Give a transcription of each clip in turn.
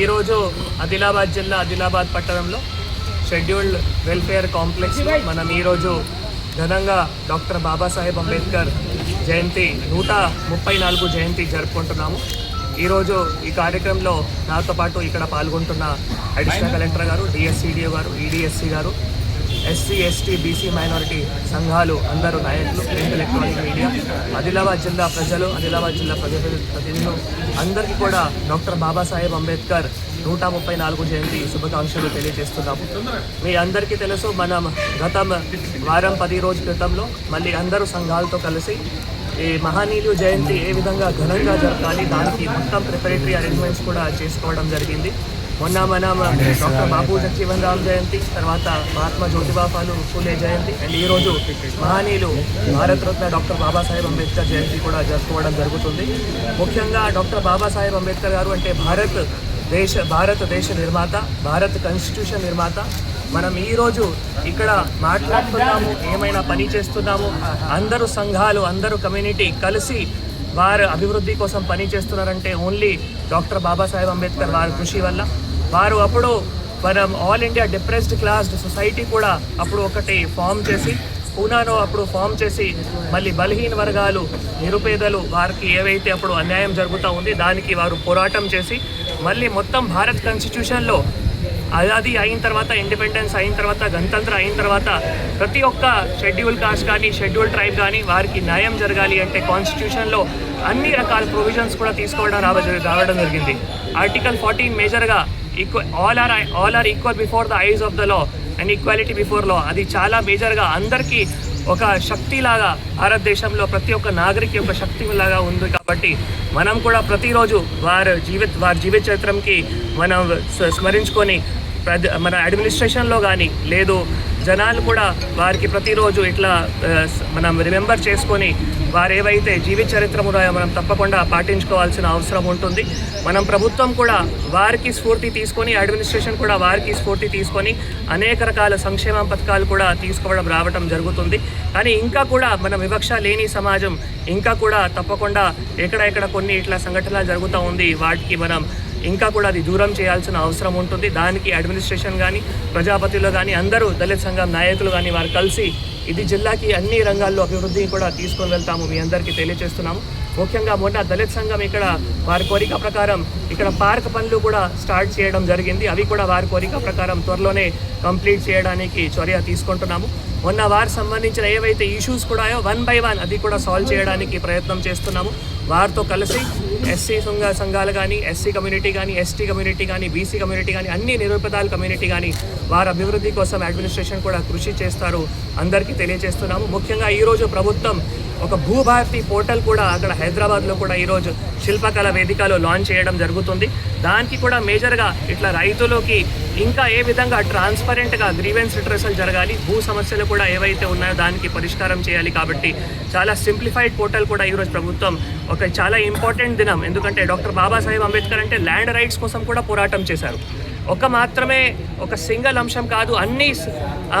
ఈరోజు ఆదిలాబాద్ జిల్లా ఆదిలాబాద్ పట్టణంలో షెడ్యూల్డ్ వెల్ఫేర్ కాంప్లెక్స్లో మనం ఈరోజు ఘనంగా డాక్టర్ బాబాసాహెబ్ అంబేద్కర్ జయంతి నూట ముప్పై నాలుగు జయంతి జరుపుకుంటున్నాము. ఈరోజు ఈ కార్యక్రమంలో నాతో పాటు ఇక్కడ పాల్గొంటున్న అడిషనల్ కలెక్టర్ గారు డిఎస్సిడిఓ గారు ఈడిఎస్సి గారు ఎస్సీ ఎస్టీ బీసీ మైనారిటీ సంఘాలు అందరూ నాయకులు ప్రింట్ ఎలక్ట్రానిక్ మీడియా. ఆదిలాబాద్ జిల్లా ప్రజలు ఆదిలాబాద్ జిల్లా ప్రజల ప్రతినిధులు అందరికీ కూడా డాక్టర్ బాబాసాహెబ్ అంబేద్కర్ నూట ముప్పై నాలుగు జయంతి శుభాకాంక్షలు తెలియజేస్తున్నాము. మీ అందరికీ తెలుసు మనం గతం వారం పది రోజు క్రితంలో మళ్ళీ అందరూ సంఘాలతో కలిసి ఈ మహానీయులు జయంతి ఏ విధంగా ఘనంగా జరగాలి దానికి మొత్తం ప్రిపరేటరీ అరేంజ్మెంట్స్ కూడా చేసుకోవడం జరిగింది. మొన్న మనం డాక్టర్ బాబు జగజీవన్ రామ్ జయంతి తర్వాత మహాత్మా జ్యోతిబా ఫాలు ఫూలే జయంతి అండ్ ఈరోజు మహనీయులు భారతరత్న డాక్టర్ బాబాసాహెబ్ అంబేద్కర్ జయంతి కూడా జరుపుకోవడం జరుగుతుంది. ముఖ్యంగా డాక్టర్ బాబాసాహెబ్ అంబేద్కర్ గారు అంటే భారత్ దేశ భారతదేశ నిర్మాత భారత్ కాన్స్టిట్యూషన్ నిర్మాత. మనం ఈరోజు ఇక్కడ మాట్లాడుతున్నాము ఏమైనా పని చేస్తున్నాము అందరూ సంఘాలు అందరూ కమ్యూనిటీ కలిసి వారు అభివృద్ధి కోసం పని చేస్తున్నారంటే ఓన్లీ డాక్టర్ బాబాసాహెబ్ అంబేద్కర్ వారి కృషి వల్ల. వారు అప్పుడు మనం all India depressed classes society కూడా అప్పుడు ఒకటి ఫామ్ చేసి పూనాలో అప్పుడు ఫామ్ చేసి మళ్ళీ బలహీన వర్గాలు నిరుపేదలు వారికి ఏవైతే అప్పుడు అన్యాయం జరుగుతూ ఉంది దానికి వారు పోరాటం చేసి మళ్ళీ మొత్తం భారత్ కాన్స్టిట్యూషన్లో ఆజాదీ అయిన తర్వాత ఇండిపెండెన్స్ అయిన తర్వాత గణతంత్ర అయిన తర్వాత ప్రతి ఒక్క షెడ్యూల్ కాస్ట్ కానీ షెడ్యూల్ ట్రైబ్ కానీ వారికి న్యాయం జరగాలి అంటే కాన్స్టిట్యూషన్లో అన్ని రకాల ప్రొవిజన్స్ కూడా తీసుకోవడం రావడం జరిగింది. ఆర్టికల్ ఫార్టీన్ మేజర్గా equal all are all are equal before the eyes of the law and equality before law అది చాలా మేజర్గా అందరికీ ఒక శక్తిలాగా భారతదేశంలో ప్రతి ఒక్క నాగరిక యొక్క శక్తిలాగా ఉంది కాబట్టి మనం కూడా ప్రతిరోజు వారి జీవిత వారి జీవిత చరిత్రంకి మనం స్మ- స్మరించుకొని మన అడ్మినిస్ట్రేషన్లో కానీ లేదు. జనాలు కూడా వారికి ప్రతిరోజు ఇట్లా మనం రిమెంబర్ చేసుకొని వారు ఏవైతే జీవిత చరిత్ర ఉన్నాయో మనం తప్పకుండా పాటించుకోవాల్సిన అవసరం ఉంటుంది. మనం ప్రభుత్వం కూడా వారికి స్ఫూర్తి తీసుకొని అడ్మినిస్ట్రేషన్ కూడా వారికి స్ఫూర్తి తీసుకొని అనేక రకాల సంక్షేమ పథకాలు కూడా తీసుకోవడం రావడం జరుగుతుంది. కానీ ఇంకా కూడా మన వివక్ష లేని సమాజం ఇంకా కూడా తప్పకుండా ఎక్కడ ఎక్కడ కొన్ని ఇట్లా సంఘటనలు జరుగుతూ ఉంది వాటికి మనం ఇంకా కూడా అది దూరం చేయాల్సిన అవసరం ఉంటుంది. దానికి అడ్మినిస్ట్రేషన్ కానీ ప్రజాపతిలో కానీ అందరూ దళిత సంఘం నాయకులు కానీ వారు కలిసి ఇది జిల్లాకి అన్ని రంగాల్లో అభివృద్ధి కూడా తీసుకొని వెళ్తాము మీ అందరికీ తెలియజేస్తున్నాము. ముఖ్యంగా మొన్న దళిత సంఘం ఇక్కడ వారి కోరిక ప్రకారం ఇక్కడ పార్క్ పనులు కూడా స్టార్ట్ చేయడం జరిగింది. అవి కూడా వారి కోరిక ప్రకారం త్వరలోనే కంప్లీట్ చేయడానికి చర్య తీసుకుంటున్నాము. మొన్న వారికి సంబంధించిన ఏవైతే ఇష్యూస్ కూడా వన్ బై వన్ అది కూడా సాల్వ్ చేయడానికి ప్రయత్నం చేస్తున్నాము. వారితో కలిసి ఎస్సీ సంఘ సంఘాలు కానీ ఎస్సీ కమ్యూనిటీ కానీ ఎస్టీ కమ్యూనిటీ కానీ బీసీ కమ్యూనిటీ కానీ అన్ని నిరుపేదాల కమ్యూనిటీ కానీ వారి అభివృద్ధి కోసం అడ్మినిస్ట్రేషన్ కూడా కృషి చేస్తారు. అందరికీ తెలియజేస్తున్నాము. ముఖ్యంగా ఈరోజు ప్రభుత్వం ఒక భూభారతి పోర్టల్ కూడా అక్కడ హైదరాబాద్లో కూడా ఈరోజు శిల్పకళ వేదికలో లాంచ్ చేయడం జరుగుతుంది. దానికి కూడా మేజర్గా ఇట్లా రైతులకి ఇంకా ఏ విధంగా ట్రాన్స్పరెంట్గా గ్రీవెన్స్ రిట్రెసల్ జరగాలి భూ సమస్యలు కూడా ఏవైతే ఉన్నాయో దానికి పరిష్కారం చేయాలి కాబట్టి చాలా సింప్లిఫైడ్ పోర్టల్ కూడా ఈరోజు ప్రభుత్వం ఒక చాలా ఇంపార్టెంట్ దినం. ఎందుకంటే డాక్టర్ బాబాసాహెబ్ అంబేద్కర్ అంటే ల్యాండ్ రైట్స్ కోసం కూడా పోరాటం చేశారు. ఒక మాత్రమే ఒక సింగిల్ అంశం కాదు అన్ని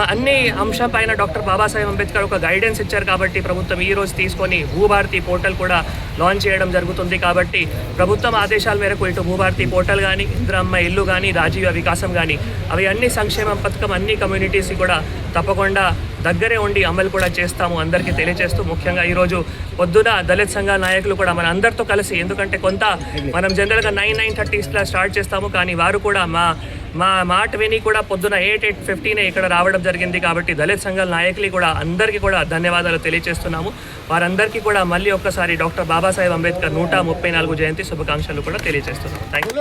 అన్ని అంశం పైన డాక్టర్ బాబాసాహెబ్ అంబేద్కర్ ఒక గైడెన్స్ ఇచ్చారు కాబట్టి ప్రభుత్వం ఈ రోజు తీసుకొని భూభారతి పోర్టల్ కూడా లాంచ్ చేయడం జరుగుతుంది కాబట్టి ప్రభుత్వం ఆదేశాల మేరకు ఇటు భూభారతి పోర్టల్ కానీ ఇంద్రమ్మ ఇల్లు కానీ రాజీవ వికాసం కానీ అవి అన్ని సంక్షేమ పథకం అన్ని కమ్యూనిటీస్ కూడా తప్పకుండా దగ్గరే ఉండి అమలు కూడా చేస్తాము. అందరికీ తెలియజేస్తూ ముఖ్యంగా ఈరోజు పొద్దున దళిత సంఘాల నాయకులు కూడా మన అందరితో కలిసి ఎందుకంటే కొంత మనం జనరల్గా నైన్ నైన్ థర్టీస్లో స్టార్ట్ చేస్తాము కానీ వారు కూడా మా మా మాట విని కూడా పొద్దున ఎయిట్ ఎయిట్ ఫిఫ్టీనే ఇక్కడ రావడం జరిగింది కాబట్టి దళిత సంఘాల నాయకులు కూడా అందరికీ కూడా ధన్యవాదాలు తెలియజేస్తున్నాము. వారందరికీ కూడా మళ్ళీ ఒక్కసారి డాక్టర్ బాబాసాహెబ్ అంబేద్కర్ నూట ముప్పై నాలుగు జయంతి శుభాకాంక్షలు కూడా తెలియజేస్తున్నాము. Thank you